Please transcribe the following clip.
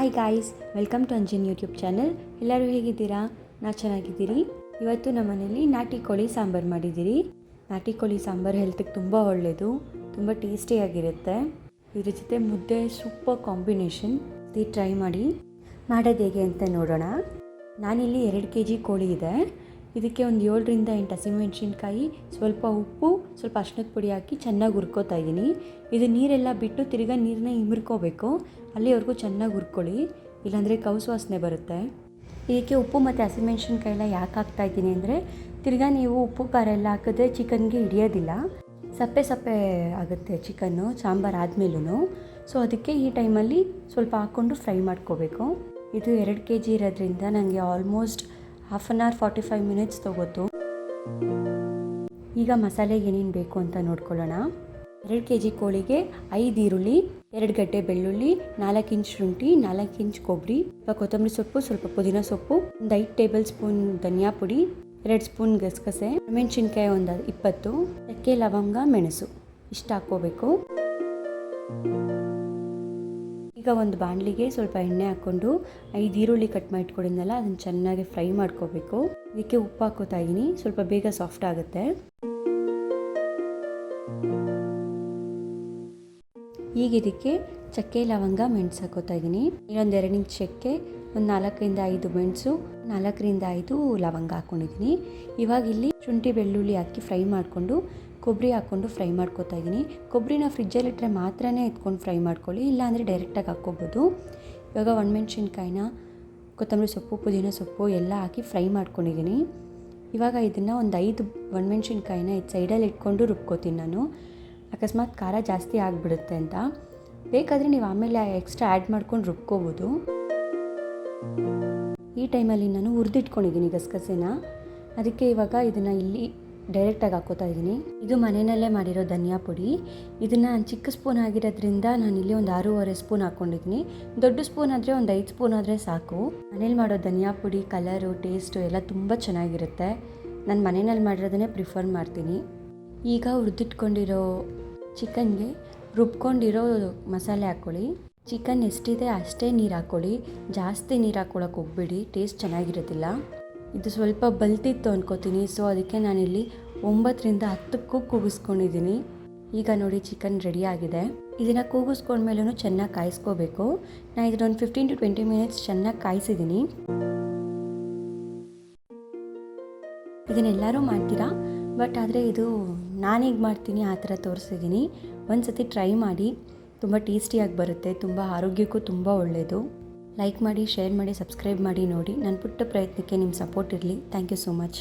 Hi guys welcome to Anjan YouTube channel ಎಲ್ಲರೂ ಹೇಗಿದ್ದೀರಾ? ನಾ ಚೆನ್ನಾಗಿದ್ದೀರಿ. ಇವತ್ತು ನಮ್ಮ ಮನೇಲಿ ನಾಟಿ ಕೋಳಿ ಸಾಂಬಾರು ಮಾಡಿದ್ದೀರಿ. ನಾಟಿ ಕೋಳಿ ಸಾಂಬಾರು ಹೆಲ್ತಿಗೆ ತುಂಬ ಒಳ್ಳೆಯದು ತುಂಬ ಟೇಸ್ಟಿಯಾಗಿರುತ್ತೆ ಇದ್ರ ಜೊತೆ ಮುದ್ದೆ ಸೂಪರ್ ಕಾಂಬಿನೇಷನ್ ಇದು ಟ್ರೈ ಮಾಡಿ. ಮಾಡೋದು ಹೇಗೆ ಅಂತ ನೋಡೋಣ. ನಾನಿಲ್ಲಿ ಎರಡು ಕೆ ಜಿ ಕೋಳಿ ಇದೆ. ಇದಕ್ಕೆ ಒಂದು ಏಳರಿಂದ ಎಂಟು ಹಸಿಮೆಣಸಿನ್ಕಾಯಿ ಸ್ವಲ್ಪ ಉಪ್ಪು, ಸ್ವಲ್ಪ ಅರ್ಶಿನದ ಪುಡಿ ಹಾಕಿ ಚೆನ್ನಾಗಿ ಹುರ್ಕೋತಾ ಇದ್ದೀನಿ. ಇದು ನೀರೆಲ್ಲ ಬಿಟ್ಟು ತಿರ್ಗಾ ನೀರನ್ನ ಇಮಿರ್ಕೋಬೇಕು. ಅಲ್ಲಿವರೆಗೂ ಚೆನ್ನಾಗಿ ಹುರ್ಕೊಳ್ಳಿ. ಇಲ್ಲಾಂದರೆ ಕೌಸು ವಾಸನೆ ಬರುತ್ತೆ. ಇದಕ್ಕೆ ಉಪ್ಪು ಮತ್ತು ಹಸಿಮೆಣ್ಸಿನ್ಕಾಯಿ ಎಲ್ಲ ಯಾಕೆ ಹಾಕ್ತಾ ಇದ್ದೀನಿ ಅಂದರೆ, ತಿರ್ಗಾ ನೀವು ಉಪ್ಪು, ಖಾರ ಎಲ್ಲ ಹಾಕಿದ್ರೆ ಚಿಕನ್ಗೆ ಹಿಡಿಯೋದಿಲ್ಲ. ಸಪ್ಪೆ ಸಪ್ಪೆ ಆಗುತ್ತೆ ಚಿಕನ್ನು, ಸಾಂಬಾರು ಆದಮೇಲೂ ಸೊ, ಅದಕ್ಕೆ ಈ ಟೈಮಲ್ಲಿ ಸ್ವಲ್ಪ ಹಾಕ್ಕೊಂಡು ಫ್ರೈ ಮಾಡ್ಕೋಬೇಕು. ಇದು ಎರಡು ಕೆ ಜಿ ಇರೋದ್ರಿಂದ ನನಗೆ almost half an hour forty five minutes ತೊಗೋತು. ಈಗ ಮಸಾಲೆ ಏನೇನು ಬೇಕು ಅಂತ ನೋಡ್ಕೊಳ್ಳೋಣ. ಎರಡು ಕೆ ಜಿ ಕೋಳಿಗೆ ಐದು ಈರುಳ್ಳಿ, ಎರಡು ಗಡ್ಡೆ ಬೆಳ್ಳುಳ್ಳಿ, ನಾಲ್ಕು ಇಂಚ್ ಶುಂಠಿ, ನಾಲ್ಕು ಇಂಚ್ ಕೊಬ್ಬರಿ, ಸ್ವಲ್ಪ ಕೊತ್ತಂಬರಿ ಸೊಪ್ಪು, ಸ್ವಲ್ಪ ಪುದೀನ ಸೊಪ್ಪು, ಒಂದು ಐದು ಟೇಬಲ್ ಸ್ಪೂನ್ ಧನಿಯಾ ಪುಡಿ, ಎರಡು ಸ್ಪೂನ್ ಗಸಗಸೆ, ಮೆಣಸಿನ್ಕಾಯಿ ಒಂದು ಇಪ್ಪತ್ತು, ಚಕ್ಕೆ ಲವಂಗ, ಮೆಣಸು, ಇಷ್ಟು ಹಾಕ್ಕೋಬೇಕು. ಈಗ ಒಂದು ಬಾಣಲಿಗೆ ಸ್ವಲ್ಪ ಎಣ್ಣೆ ಹಾಕ್ಕೊಂಡು ಐದು ಈರುಳ್ಳಿ ಕಟ್ ಮಾಡಿ ಇಟ್ಕೊಂಡಿದ್ನಲ್ಲ ಅದನ್ನು ಚೆನ್ನಾಗಿ ಫ್ರೈ ಮಾಡ್ಕೋಬೇಕು. ಇದಕ್ಕೆ ಉಪ್ಪು ಹಾಕೋತಾ ಇದ್ದೀನಿ ಸ್ವಲ್ಪ ಬೇಗ ಸಾಫ್ಟ್ ಆಗುತ್ತೆ. ಈಗ ಇದಕ್ಕೆ ಚಕ್ಕೆ, ಲವಂಗ, ಮೆಣಸು ಹಾಕೋತಾ ಇದ್ದೀನಿ ಇನ್ನೊಂದು ಎರಡು ಇಂಚ್ ಚಕ್ಕೆ, ಒಂದು ನಾಲ್ಕರಿಂದ ಐದು ಮೆಣಸು, ನಾಲ್ಕರಿಂದ ಐದು ಲವಂಗ ಹಾಕ್ಕೊಂಡಿದ್ದೀನಿ ಇವಾಗ ಇಲ್ಲಿ ಶುಂಠಿ ಬೆಳ್ಳುಳ್ಳಿ ಹಾಕಿ ಫ್ರೈ ಮಾಡಿಕೊಂಡು ಕೊಬ್ಬರಿ ಹಾಕ್ಕೊಂಡು ಫ್ರೈ ಮಾಡ್ಕೋತಾ ಇದ್ದೀನಿ. ಕೊಬ್ಬರಿನ ಫ್ರಿಜ್ಜಲ್ಲಿಟ್ಟರೆ ಮಾತ್ರನೇ ಎತ್ಕೊಂಡು ಫ್ರೈ ಮಾಡ್ಕೊಳ್ಳಿ, ಇಲ್ಲಾಂದರೆ ಡೈರೆಕ್ಟಾಗಿ ಹಾಕ್ಕೋಬೋದು. ಇವಾಗ ಒಣಮೆಣ್ಸಿನ್ಕಾಯಿನ, ಕೊತ್ತಂಬರಿ ಸೊಪ್ಪು, ಪುದೀನ ಸೊಪ್ಪು ಎಲ್ಲ ಹಾಕಿ ಫ್ರೈ ಮಾಡ್ಕೊಂಡಿದ್ದೀನಿ. ಇವಾಗ ಇದನ್ನು ಒಂದು ಐದು ಒಣಮೆಣ್ಸಿನ್ಕಾಯಿನ ಇದು ಸೈಡಲ್ಲಿ ಇಟ್ಕೊಂಡು ರುಬ್ಕೋತೀನಿ ನಾನು. ಅಕಸ್ಮಾತ್ ಖಾರ ಜಾಸ್ತಿ ಆಗಿಬಿಡುತ್ತೆ ಅಂತ. ಬೇಕಾದರೆ ನೀವು ಆಮೇಲೆ ಎಕ್ಸ್ಟ್ರಾ ಆ್ಯಡ್ ಮಾಡ್ಕೊಂಡು ರುಬ್ಕೋಬೋದು. ಈ ಟೈಮಲ್ಲಿ ನಾನು ಹುರಿದಿಟ್ಕೊಂಡಿದ್ದೀನಿ ಗಸಗಸೆನ. ಅದಕ್ಕೆ ಇವಾಗ ಇದನ್ನು ಇಲ್ಲಿ ಡೈರೆಕ್ಟಾಗಿ ಹಾಕೋತಾ ಇದ್ದೀನಿ. ಇದು ಮನೆಯಲ್ಲೇ ಮಾಡಿರೋ ಧನಿಯಾ ಪುಡಿ. ಇದನ್ನು ನಾನು ಚಿಕ್ಕ ಸ್ಪೂನ್ ಆಗಿರೋದ್ರಿಂದ ನಾನು ಇಲ್ಲಿ ಒಂದು ಆರೂವರೆ ಸ್ಪೂನ್ ಹಾಕ್ಕೊಂಡಿದ್ದೀನಿ ದೊಡ್ಡ ಸ್ಪೂನ್ ಆದರೆ ಒಂದು ಐದು ಸ್ಪೂನ್ ಆದರೆ ಸಾಕು. ಮನೇಲಿ ಮಾಡೋ ಧನಿಯಾ ಪುಡಿ ಕಲರು ಟೇಸ್ಟು ಎಲ್ಲ ತುಂಬ ಚೆನ್ನಾಗಿರುತ್ತೆ. ನಾನು ಮನೆಯಲ್ಲಿ ಮಾಡಿರೋದನ್ನೇ ಪ್ರಿಫರ್ ಮಾಡ್ತೀನಿ. ಈಗ ಹುರಿದಿಟ್ಕೊಂಡಿರೋ ಚಿಕನ್ಗೆ ರುಬ್ಕೊಂಡಿರೋ ಮಸಾಲೆ ಹಾಕ್ಕೊಳ್ಳಿ ಚಿಕನ್ ಎಷ್ಟಿದೆ ಅಷ್ಟೇ ನೀರು ಹಾಕ್ಕೊಳ್ಳಿ ಜಾಸ್ತಿ ನೀರು ಹಾಕ್ಕೊಳಕ್ಕೆ ಹೋಗ್ಬೇಡಿ. ಟೇಸ್ಟ್ ಚೆನ್ನಾಗಿರೋದಿಲ್ಲ. ಇದು ಸ್ವಲ್ಪ ಬಲ್ತಿತ್ತು ಅನ್ಕೋತೀನಿ. ಸೊ ಅದಕ್ಕೆ ನಾನಿಲ್ಲಿ ಒಂಬತ್ತರಿಂದ ಹತ್ತಕ್ಕೂ ಕೂಗಿಸ್ಕೊಂಡಿದ್ದೀನಿ. ಈಗ ನೋಡಿ ಚಿಕನ್ ರೆಡಿ ಆಗಿದೆ. ಇದನ್ನು ಕೂಗಿಸ್ಕೊಂಡ್ಮೇಲೂ ಚೆನ್ನಾಗಿ ಕಾಯಿಸ್ಕೋಬೇಕು. ನಾನು ಇದನ್ನೊಂದು ಫಿಫ್ಟೀನ್ ಟು ಟ್ವೆಂಟಿ ಮಿನಿಟ್ಸ್ ಚೆನ್ನಾಗಿ ಕಾಯಿಸಿದ್ದೀನಿ ಇದನ್ನೆಲ್ಲರೂ ಮಾಡ್ತೀರಾ? ಬಟ್ ಆದರೆ ಇದು ನಾನೀಗ ಮಾಡ್ತೀನಿ, ಆ ಥರ ತೋರಿಸಿದ್ದೀನಿ ಒಂದು ಸತಿ ಟ್ರೈ ಮಾಡಿ. ತುಂಬ ಟೇಸ್ಟಿಯಾಗಿ ಬರುತ್ತೆ, ತುಂಬ ಆರೋಗ್ಯಕ್ಕೂ ತುಂಬ ಒಳ್ಳೆಯದು ಲೈಕ್ ಮಾಡಿ ಶೇರ್ ಮಾಡಿ ಸಬ್ಸ್ಕ್ರೈಬ್ ಮಾಡಿ ನೋಡಿ. ನನ್ನ ಪುಟ್ಟ ಪ್ರಯತ್ನಕ್ಕೆ ನಿಮ್ಮ ಸಪೋರ್ಟ್ ಇರಲಿ. Thank you so much